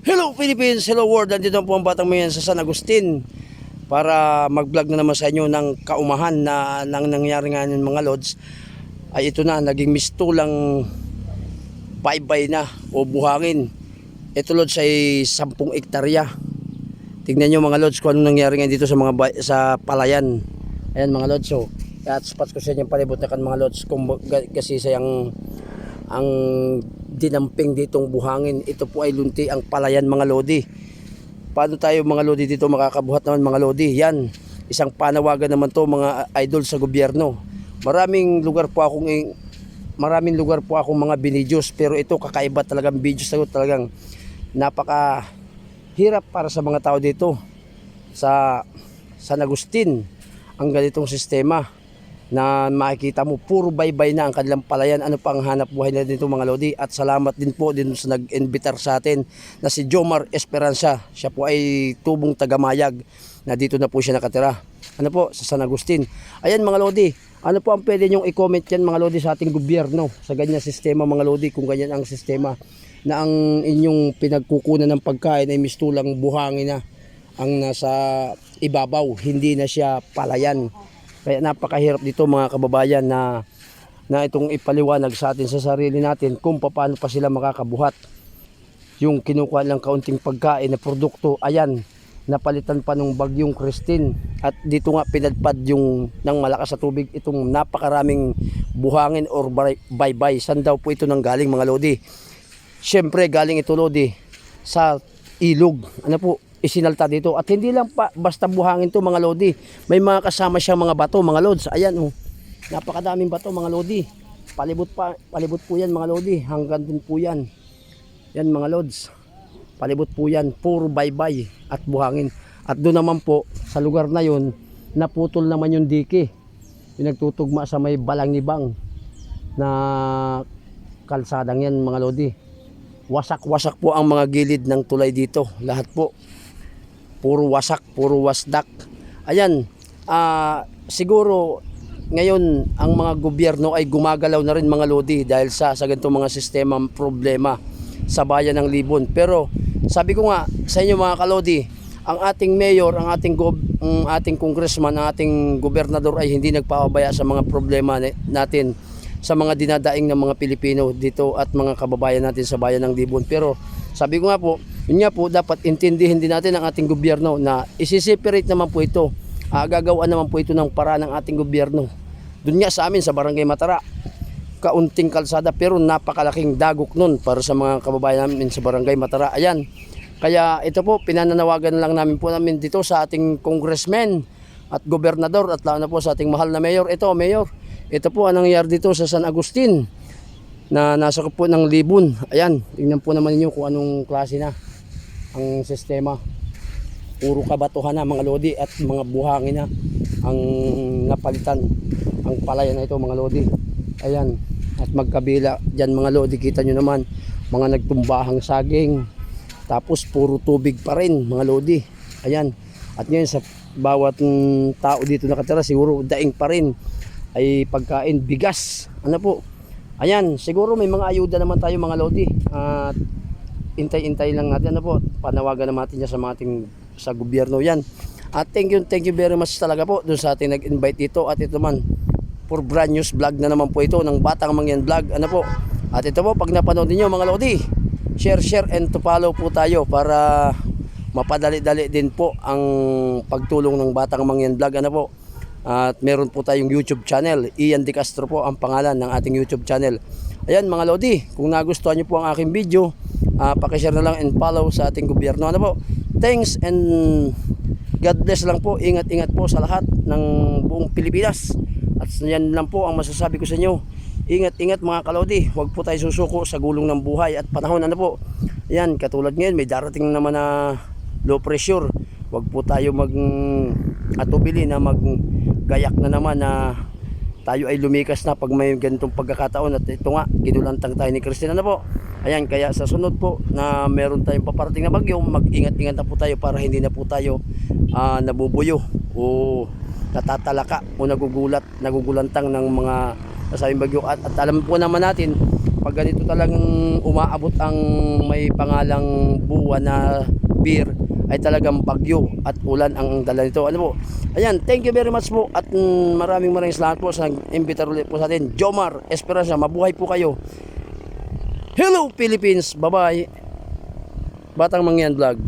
Hello Philippines, hello world. Nandito po ang batang mayan sa San Agustin para mag-vlog na naman sa inyo ng kaumahan na nang nangyari nga ng mga lods ay ito na, naging mistulang baybay na o buhangin. Ito lods ay 10 ektarya. Tingnan nyo mga lods kung anong nangyari nga dito sa mga sa palayan. Ayan mga lods, so at spots ko sa inyo palibot na kan mga lods kung kasi sayang ang dinamping ditong buhangin. Ito po ay lunti ang palayan mga lodi. Paano tayo mga lodi dito makakabuhat naman mga lodi? Yan, isang panawagan naman to mga idol sa gobyerno. Maraming lugar po akong maraming lugar po akong mga binidyos pero ito kakaiba talagang videos na talagang napaka hirap para sa mga tao dito sa San Agustin ang ganitong sistema na makikita mo puro baybay na ang kanilang palayan. Ano pang hanap buhay nila dito mga lodi? At salamat din po din sa nag-invitar sa atin na si Jomar Esperanza. Siya po ay tubong tagamayag na dito na po siya nakatira. Ano po? Sa San Agustin. Ayan mga lodi ano po ang pwede nyong i-comment yan mga lodi sa ating gobyerno? Sa ganyan sistema mga lodi kung ganyan ang sistema na ang inyong pinagkukunan ng pagkain ay mistulang buhangin na ang nasa ibabaw, hindi na siya palayan. Kaya napakahirap dito mga kababayan na na itong ipaliwanag sa atin sa sarili natin kung paano pa sila makakabuhat. Yung kinukuha lang kaunting pagkain na produkto, ayan, napalitan pa nung bagyong Christine. At dito nga pinadpad yung ng malakas sa tubig itong napakaraming buhangin or baybay. San daw po ito nang galing mga lodi? Siyempre galing ito lodi sa ilog. Ano po, isinalta dito. At hindi lang pa basta buhangin to mga lodi. May mga kasama siyang mga bato, mga lods. Ayan oh. Napakadaming bato mga lodi. Palibot pa, palibot po yan mga lodi. Hanggang dun po yan. Yan mga lods. Palibot po yan. Puro baybay at buhangin. At doon naman po, sa lugar na yun, naputol naman yung dike. Yung nagtutugma sa may balangibang na kalsadang yan mga lodi. Wasak-wasak po ang mga gilid ng tulay dito. Lahat po. Puro wasak, puro wasdak. Ayan, ah, siguro ngayon ang mga gobyerno ay gumagalaw na rin mga lodi dahil sa sa ganitong mga sistema problema sa bayan ng Libon. Pero sabi ko nga sa inyo mga kalodi, ang ating mayor, ang ating gob, ang ating congressman, ang ating gobernador ay hindi nagpapabaya sa mga problema natin sa mga dinadaing ng mga Pilipino dito at mga kababayan natin sa bayan ng Libon. Pero sabi ko nga po, yun nga po dapat intindihin din natin ang ating gobyerno na isi-separate naman po ito. Uh, gagawin naman po ito ng para ng ating gobyerno. Doon nga sa amin sa Barangay Matara, kaunting kalsada pero napakalaking dagok nun para sa mga kababayan namin sa Barangay Matara. Ayan. Kaya ito po, pinananawagan lang namin po namin dito sa ating congressman at gobernador at lalo na po sa ating mahal na mayor. Ito, mayor, ito po ang nangyari dito sa San Agustin na nasa po ng Libon. Ayan, tingnan po naman niyo kung anong klase na ang sistema. Puro kabatuhan na mga lodi at mga buhangin na ang napalitan ang palayan na ito mga lodi. Ayan, at magkabila dyan mga lodi, kita nyo naman mga nagtumbahang saging. Tapos puro tubig pa rin mga lodi. Ayan, at ngayon sa bawat tao dito nakatira siguro daing pa rin ay pagkain bigas. Ano po? Ayan, siguro may mga ayuda naman tayo mga lodi. At intay-intay lang natin ano po. Panawagan naman natin yan sa mga ating sa gobyerno yan. At thank you, thank you very much talaga po doon sa ating nag-invite dito. At ito man, for brand news vlog na naman po ito ng Batang Mangyan Vlog. Ano po? At ito po, pag napanood niyo mga lodi, share, share and to follow po tayo para mapadali-dali din po ang pagtulong ng Batang Mangyan Vlog. Ano po? At meron po tayong YouTube channel. Ian De Castro po ang pangalan ng ating YouTube channel. Ayan mga Lodi, kung nagustuhan niyo po ang aking video, uh, pakishare na lang and follow sa ating gobyerno. Ano po? Thanks and God bless lang po. Ingat-ingat po sa lahat ng buong Pilipinas. At yan lang po ang masasabi ko sa inyo. Ingat-ingat mga kalodi. Huwag po tayo susuko sa gulong ng buhay at panahon. Ano po? Ayan, katulad ngayon, may darating naman na low pressure. Huwag po tayo mag atubili na maggayak na naman na tayo ay lumikas na pag may ganitong pagkakataon at ito nga, ginulantang tayo ni Christine na po. Ayan, kaya sa sunod po na meron tayong paparating na bagyo, mag-ingat-ingat na po tayo para hindi na po tayo ah, nabubuyo o natatalaka o nagugulat, nagugulantang ng mga nasabing bagyo. At, at alam po naman natin, pag ganito talagang umaabot ang may pangalang buwan na beer, ay talagang bagyo at ulan ang dala nito. Ano po? Ayan, thank you very much po at mm, maraming maraming salamat po sa nag-imbitar ulit po sa atin. Jomar Esperanza, mabuhay po kayo. Hello Philippines, bye-bye. Batang Mangyan Vlog.